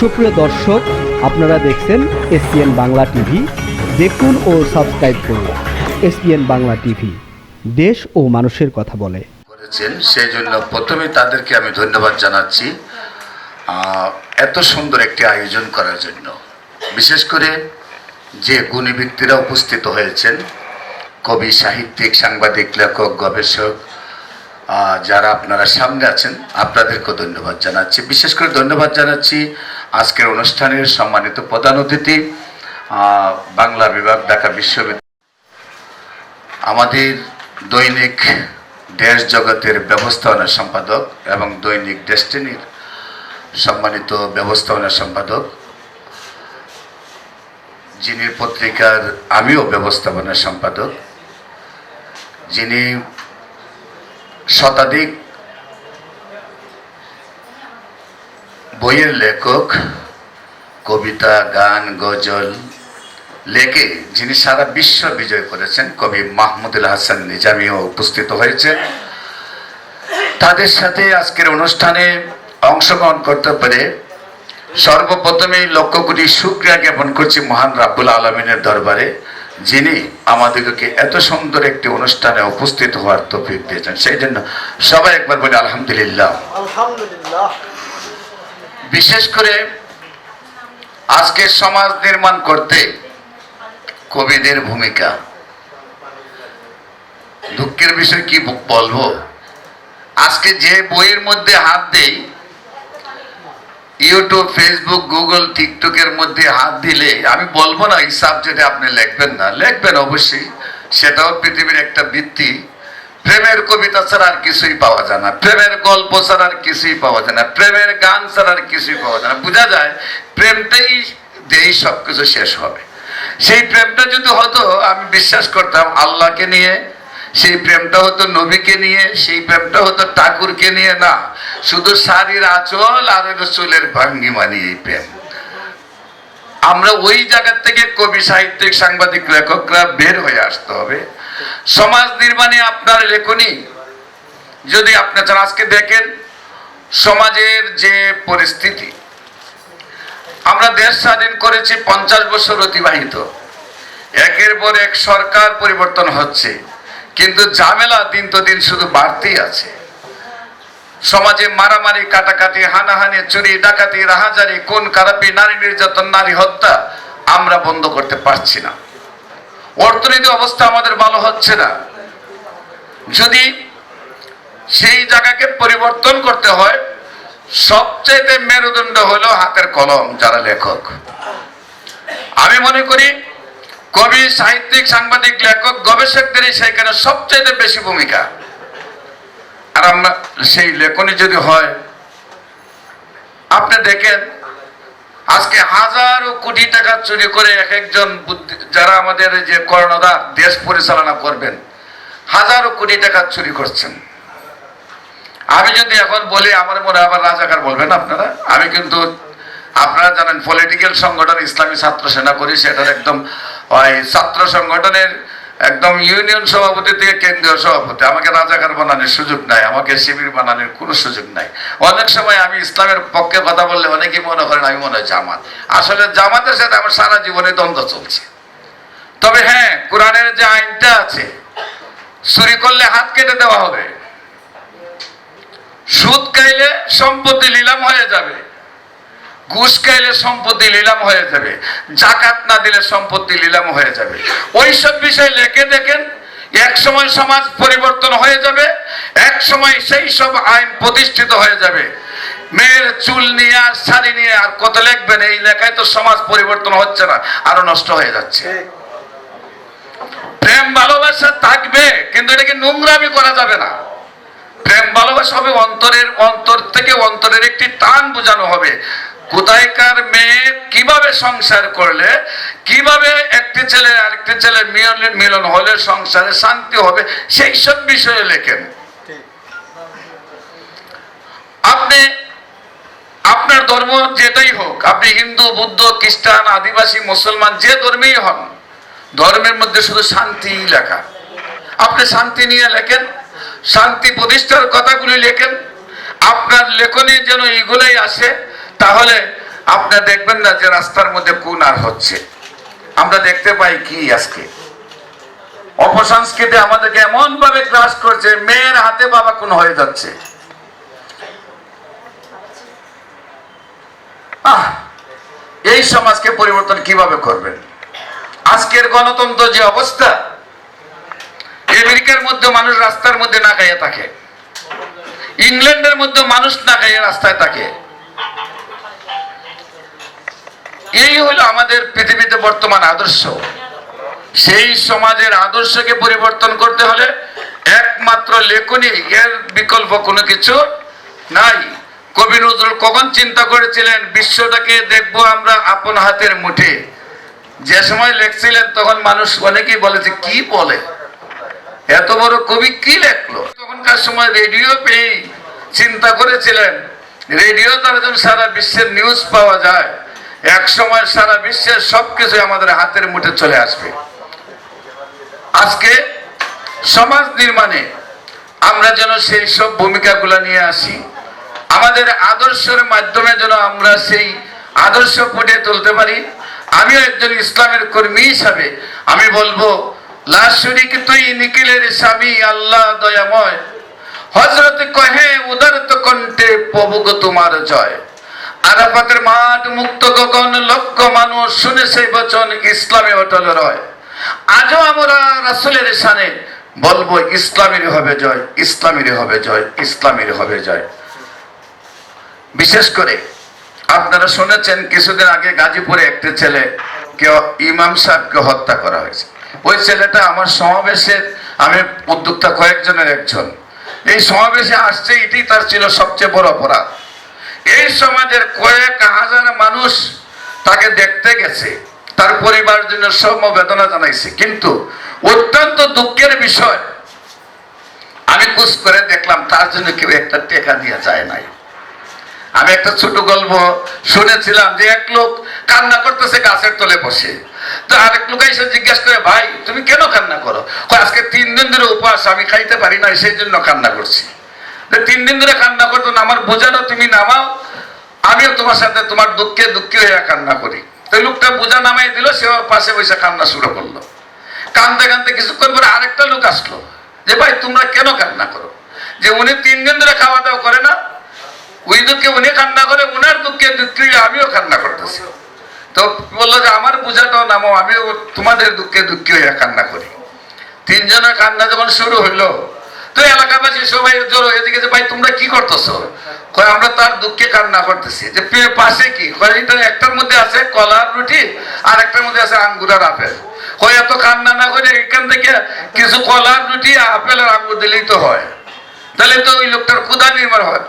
সুপ্রিয় দর্শক, আপনারা দেখছেন এসপিএন বাংলা টিভি। দেখুন ও সাবস্ক্রাইব করুন এসপিএন বাংলা টিভি। দেশ ও মানুষের কথা বলে। করেছেন সেই জন্য প্রথমে তাদেরকে আমি ধন্যবাদ জানাচ্ছি এত সুন্দর একটি আয়োজন করার জন্য। বিশেষ করে যে গুণী ব্যক্তিরা উপস্থিত হয়েছেন, কবি, সাহিত্যিক, সাংবাদিক, লেখক, গবেষক যারা আপনারা সামনে আছেন, আপনাদেরকেও ধন্যবাদ জানাচ্ছি। বিশেষ করে ধন্যবাদ জানাচ্ছি আজকের অনুষ্ঠানের সম্মানিত প্রধান অতিথি বাংলা বিভাগ ঢাকা বিশ্ববিদ্যালয়। আমাদের দৈনিক দেশ জগতের ব্যবস্থাপনা সম্পাদক এবং দৈনিক ডেস্টিনির সম্মানিত ব্যবস্থাপনা সম্পাদক, যিনি পত্রিকার আমিও ব্যবস্থাপনা সম্পাদক, যিনি শতাধিক বইয়ের লেখক, কবিতা, গান, গজল, লেখে যিনি সারা বিশ্ব বিজয় করেছেন, কবি মাহমুদুল হাসান নিজামিও উপস্থিত হয়েছে। তাদের সাথে আজকের অনুষ্ঠানে অংশগ্রহণ করতে পেরে সর্বপ্রথমেই লক্ষ কোটি শুক্রিয়া জ্ঞাপন করছি মহান রাব্বুল আলমিনের দরবারে, যিনি আমাদেরকে এত সুন্দর একটি অনুষ্ঠানে উপস্থিত হওয়ার তৌফিক দিয়েছেন। সেই জন্য সবাই একবার বলি আলহামদুলিল্লাহ। আলহামদুলিল্লাহ। বিশেষ করে আজকে সমাজ নির্মাণ করতে কবিদের ভূমিকা। দুঃখের বিষয় কি বলব? আজকে যে বইয়ের মধ্যে হাত দেই, ইউটিউব ফেসবুক গুগল টিকটকের মধ্যে হাত দিলে, আমি বলব না এই সাবজেক্টে আপনি লিখবেন না। লিখবেন অবশ্যই, সেটাও পৃথিবীর একটা বৃত্তি। প্রেমের কবিতা ছাড়া আর কিছুই পাওয়া যায় না। প্রেমের গল্প ছাড়া আর কিছুই পাওয়া যায় না। প্রেমের গান ছাড়া আর কিছুই পাওয়া যায় না। বোঝা যায়, প্রেমটাই দিয়েই সবকিছু শেষ হবে। সেই প্রেমটা যদি হতো, আমি বিশ্বাস করতাম আল্লাহকে নিয়ে, সেই প্রেমটা হতো নবীকে নিয়ে, সেই প্রেমটা হতো ঠাকুরকে নিয়ে না। শুধু শাড়ির আঁচল আর চুলের ভঙ্গিমা নিয়ে এই প্রেম। আমরা ওই জায়গা থেকে কবি, সাহিত্যিক, সাংবাদিক, লেখকরা বের হয়ে আসতে হবে। সমাজ নির্মাণে আপনার লেখনী, যদি আপনার আজকে দেখেন সমাজের যে পরিস্থিতি, আমরা দেশ স্বাধীন করেছি পঞ্চাশ বছর অতিবাহিত। একের পর এক সরকার পরিবর্তন হচ্ছে, কিন্তু ঝামেলা দিন তো দিন শুধু বাড়তেই আছে। সমাজে মারামারি, কাটাকাটি, হানাহানি, চুরি, ডাকাতি, রাহাজারি কোন কারাপি নারী নির্যাতন, নারী হত্যা আমরা বন্ধ করতে পারছি না। অর্থনীতি অবস্থা আমাদের ভালো হচ্ছে না। যদি সেই জায়গাকে পরিবর্তন করতে হয় সবচেয়ে মেরুদণ্ড হলো হাতের কলম, যারা লেখক। আমি মনে করি, কবি, সাহিত্যিক, সাংবাদিক, লেখক গবেষকদেরই সেখানে সবচেয়ে বেশি ভূমিকা। আর আমরা সেই লেখনী যদি হয়, আপনি দেখেন আজকে হাজারো কোটি টাকা চুরি করে এক একজন যারা আমাদের যে কর্ণধার, দেশ পরিচালনা করবেন, হাজারো কোটি টাকা চুরি করছেন। আমি যদি এখন বলি, আমার মনে আবার রাজাকার বলবেন আপনারা। আমি কিন্তু, আপনারা জানেন পলিটিক্যাল সংগঠন ইসলামী ছাত্র সেনা করি, সেটার একদম ছাত্র সংগঠনের একদম ইউনিয়ন সভাপতি থেকে কেন্দ্রীয় সভাপতি। আমাকে রাজাকার বানানোর সুযোগ নাই, আমাকে শিবির বানানোর কোনো সুযোগ নাই। অনেক সময় আমি ইসলামের পক্ষে কথা বললে অনেকেই মনে করেন আমি মনে হয় জামাত। আসলে জামাতের সাথে আমার সারা জীবনে দ্বন্দ্ব চলছে। তবে হ্যাঁ কোরআনের যে আইনটা আছে, চুরি করলে হাত কেটে দেওয়া হবে। সুদ খাইলে সম্পত্তি নিলাম হয়ে যাবে। ঘুষ খাইলে সম্পত্তি নিলাম হয়ে যাবে জাকাত না দিলে সম্পত্তি নিলাম হয়ে যাবে। ওই সব বিষয় লেখে দেখেন এক সময় সমাজ পরিবর্তন হয়ে যাবে এক সময় সেই সব আইন প্রতিষ্ঠিত হয়ে যাবে। মেয়ের চুল নিয়ে আর শাড়ি নিয়ে আর কত লিখবেন এই লেখায় তো সমাজ পরিবর্তন হচ্ছে না আরও নষ্ট হয়ে যাচ্ছে। প্রেম ভালোবাসা থাকবে কিন্তু এটাকে নোংরামি করা যাবে না। প্রেম ভালোবাসা হবে অন্তরের অন্তর থেকে অন্তরের একটি টান বোঝানো হবে। কোথায়কার মেয়ে কীভাবে সংসার করলে কীভাবে একটি ছেলে আরেকটি ছেলে মিলন মিলন হলে সংসারে শান্তি হবে সেই সব বিষয়ে লেখেন। আপনি আপনার ধর্ম যেটাই হোক আপনি হিন্দু বুদ্ধ খ্রিস্টান আদিবাসী মুসলমান যে ধর্মেই হন ধর্মের মধ্যে শুধু শান্তি লেখা। আপনি শান্তি নিয়ে লেখেন শান্তি প্রতিষ্ঠার কথাগুলি লেখেন আপনার লেখনী যেন এইগুলোই আসে তাহলে আপনি দেখবেন না যে রাস্তার মধ্যে কোন আর হচ্ছে। আমরা দেখতে পাই কি আজকে। অপসংস্কৃতি আমাদেরকে এমন ভাবে গ্রাস করছে, মেয়ের হাতে বাবা কোন হয়ে যাচ্ছে। আহ, এই সমাজকে পরিবর্তন কীভাবে করবেন? আজকের গণতন্ত্র যে অবস্থা, আমেরিকার মধ্যে মানুষ রাস্তার মধ্যে না খাইয়ে থাকে। ইংল্যান্ডের মধ্যে মানুষ না খাইয়ে রাস্তায় থাকে। এই হলো আমাদের পৃথিবীতে বর্তমান আদর্শ। সেই সমাজের আদর্শকে পরিবর্তন করতে হলে একমাত্র লেখনী এর বিকল্প কোনো কিছু নাই। কবি নজরুল কখন চিন্তা করেছিলেন, বিশ্বটাকে দেখব আমরা আপন হাতের মুঠে। যে সময় লেখছিলেন, তখন মানুষ অনেকেই বলেছে কি বলে? এত বড় কবি কি লেখলো? তখনকার সময় রেডিও পেয়ে চিন্তা করেছিলেন। রেডিও যেন সারা বিশ্বের নিউজ পাওয়া যায়। এক সময় সারা বিশ্বের সবকিছু আমাদের হাতের মুঠে চলে আসবে। আজকে সমাজ নির্মাণে আমরা যেন সেই সব ভূমিকাগুলো নিয়ে আসি, আমাদের আদর্শের মাধ্যমে যেন আমরা সেই আদর্শ ফুটিয়ে তুলতে পারি। আমিও একজন ইসলামের কর্মী হিসাবে আমি বলব, লাশরিক তুই নিখিলের স্বামী, আল্লাহ দয়াময়। হজরত কহে উদারত কণ্ঠে, প্রভুগ তোমার জয়। আরাফাতের মাঠ মুক্ত গগন লক্ষ মানুষ শুনে সেই বচন ইসলামে অটল রয়। আজও আমরা রাসুলের সানে বলব, ইসলামের হবে জয়, ইসলামের হবে জয়, ইসলামের হবে জয়। বিশেষ করে আপনারা শুনেছেন, কিছুদিন আগে গাজীপুরে একটি ছেলে কেউ ইমাম সাহেবকে হত্যা করা হয়েছে। ওই ছেলেটা আমার সমাবেশের আমি উদ্যোক্তা কয়েকজনের একজন। এই সমাবেশে আসছে এটি তার ছিল সবচেয়ে বড় অপরাধ। এই সমাজের কয়েক হাজার মানুষ তাকে দেখতে গেছে। তার পরিবার জন্য সমবেদনা জানাইছে। কিন্তু অত্যন্ত দুঃখের বিষয়, আমি কুচ করে দেখলাম তার জন্য কেউ একটা টেকা দিয়ে যায় নাই। আমি একটা ছোট গল্প শুনেছিলাম যে এক লোক কান্না করতেছে গাছের তলে বসে। তো আরেক লোক এসে জিজ্ঞাসা করে, ভাই, তুমি কেন কান্না করো? আজকে তিন দিন ধরে উপবাস আমি খাইতে পারি না সেই জন্য কান্না করছি। তিন দিন ধরে কান্না করতো না, আমার বোঝানো তুমি নামাও আমিও তোমার সাথে তোমার দুঃখে দুঃখী হয়ে কান্না করি। তো লোকটা বোঝা নামাই দিল, সে পাশে বসে কান্না শুরু করল। কান্দতে কান্দতে কিছুক্ষণ পরে আরেকটা লোক আসলো যে, ভাই, তোমরা কেন কান্না করো? যে, উনি তিন দিন ধরে খাওয়া দাওয়া করে না। ওই দুঃখে, উনি কান্না করে, উনার দুঃখে দুঃখে, আমিও কান্না করতেছি। তো বলল যে, আমার পূজাটাও নামো আমিও তোমাদের দুঃখে দুঃখী হয়ে কান্না করি। তিনজনের কান্না যখন শুরু হইল তো এলাকাবাসী সবাই জোর হয়ে দিকে যে ভাই, তোমরা কি করতেছো? আমরা তার দুঃখে কান্না করতেছি। যে পাশে কি? একটার মধ্যে আছে কলার রুটি, আর একটার মধ্যে আছে আঙ্গুর আর আপেল। কয়, এত কান্না না করে এখান থেকে কিছু কলার রুটি, আপেল আর আঙ্গুর দিলেই তো হয়। তাহলে তো ওই লোকটার ক্ষুধা নির্মাণ হয়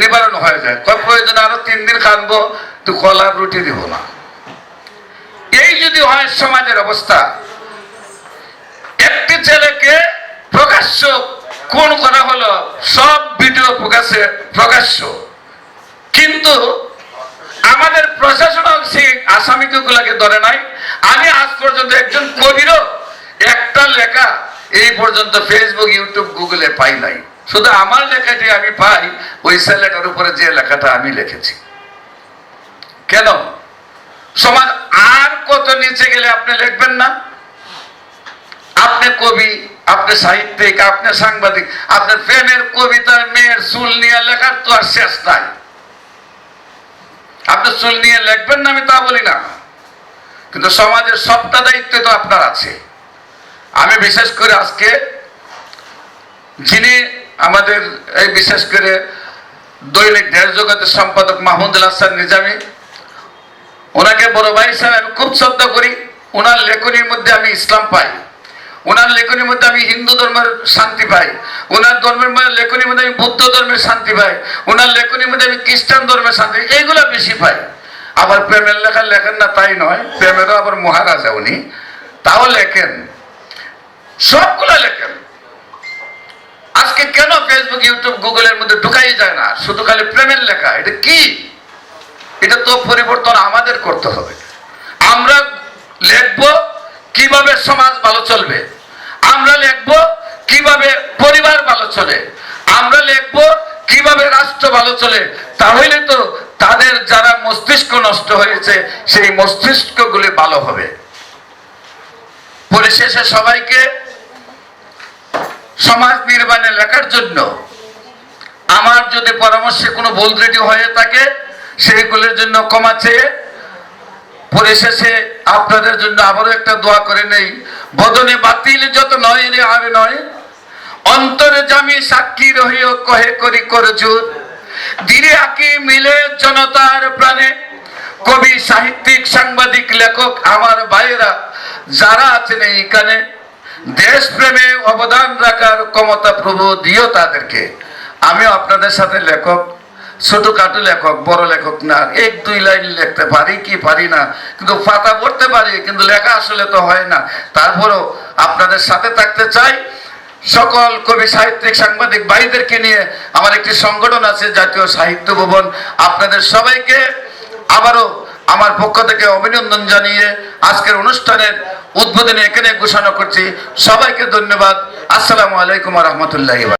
নিবারণ হয়ে যায়। কয় আরও তিন দিন কানবো তো কলার রুটি দিব না। এই যদি হয় সমাজের অবস্থা একটি ছেলেকে প্রকাশ্য কোন করা হলো, সব ভিডিও প্রকাশে প্রকাশ্য। কিন্তু আমাদের প্রশাসনও সেই আসামিগুলাকে ধরে নাই। আমি আজ পর্যন্ত একজন কবিরও একটা লেখা এই পর্যন্ত ফেসবুক ইউটিউব গুগলে পাই নাই। শুধু আমার লেখাটি আমি পাই, ওই ছেলেটার উপরে যে লেখাটা আমি লিখেছি। কেন? সমাজ আর কত নিচে গেলে আপনি লিখবেন না? আপনি কবি আপনি সাহিত্যিক, আপনি সাংবাদিক, আপনার প্রেমের কবিতার মেয়ের চুল নিয়ে লেখার তো আর শেষ নাই। আপনি চুল নিয়ে লিখবেন না, আমি তা বলি না। কিন্তু সমাজের সবটা দায়িত্ব তো আপনার আছে। আমি বিশেষ করে আজকে যিনি আমাদের এই বিশেষ করে দৈনিক ঢের জগতের সম্পাদক মাহমুদুল হাসান নিজামী, ওনাকে বড় ভাই হিসাবে আমি খুব শ্রদ্ধা করি। ওনার লেখনীর মধ্যে আমি ইসলাম পাই। ওনার লেখনীর মধ্যে আমি হিন্দু ধর্মের শান্তি পাই। ওনার ধর্মের মধ্যে লেখনীর মধ্যে আমি বৌদ্ধ ধর্মের শান্তি পাই। ওনার লেখনীর মধ্যে আমি খ্রিস্টান ধর্মের শান্তি এইগুলো বেশি পাই। আবার প্রেমের লেখা লেখেন না, তাই নয়। প্রেমেরও আবার মহারাজা উনি। তাও লেখেন। সবগুলো লেখেন। আজকে কেন ফেসবুক ইউটিউব গুগলের মধ্যে ঢুকাই যায় না? শুধু খালি প্রেমের লেখা। এটা কি? এটা তো পরিবর্তন আমাদের করতে হবে। আমরা লিখব কীভাবে সমাজ চলবে। আমরা লিখব কীভাবে পরিবার ভালো চলে। আমরা লিখব কীভাবে রাষ্ট্র ভালো চলে। তাহলে তো তাদের যারা মস্তিষ্ক নষ্ট হয়েছে, সেই মস্তিষ্কগুলি ভালো হবে। পরিশেষে সবাইকে সমাজ নির্মাণে লেখার জন্য আমার যদি পরামর্শে কোনো ভুল ত্রুটি হয়ে থাকে, সেইগুলোর জন্য ক্ষমা চেয়ে পরিশেষে আপনাদের জন্য আবারও একটা দোয়া করে নেই। বদনে বাতিল যত নয় রে, আর নয়। অন্তরে জামি সাক্ষী রহিও, কহে করি করজুর। ধীরে আঁকি মিলে জনতার প্রাণে। কবি, সাহিত্যিক, সাংবাদিক, লেখক আমার ভাইয়েরা, যারা আছেন এইখানে, দেশপ্রেমে অবদান রাখার ক্ষমতা প্রভু দিও তাদেরকে। আমিও আপনাদের সাথে লেখক। ছোটখাটো লেখক, বড় লেখক না, এক দুই লাইন লিখতে পারি কি পারি না, কিন্তু পাতা পড়তে পারি, কিন্তু লেখা আসলে তো হয় না। তারপরেও আপনাদের সাথে থাকতে চাই। সকল কবি সাহিত্যিক, সাংবাদিক ভাইদেরকে নিয়ে আমার একটি সংগঠন আছে, জাতীয় সাহিত্য ভবন। আপনাদের সবাইকে আবারও আমার পক্ষ থেকে অভিনন্দন জানিয়ে আজকের অনুষ্ঠানের উদ্বোধনে এখানে ঘোষণা করছি। সবাইকে ধন্যবাদ। আসসালামু আলাইকুম রহমতুল্লাহ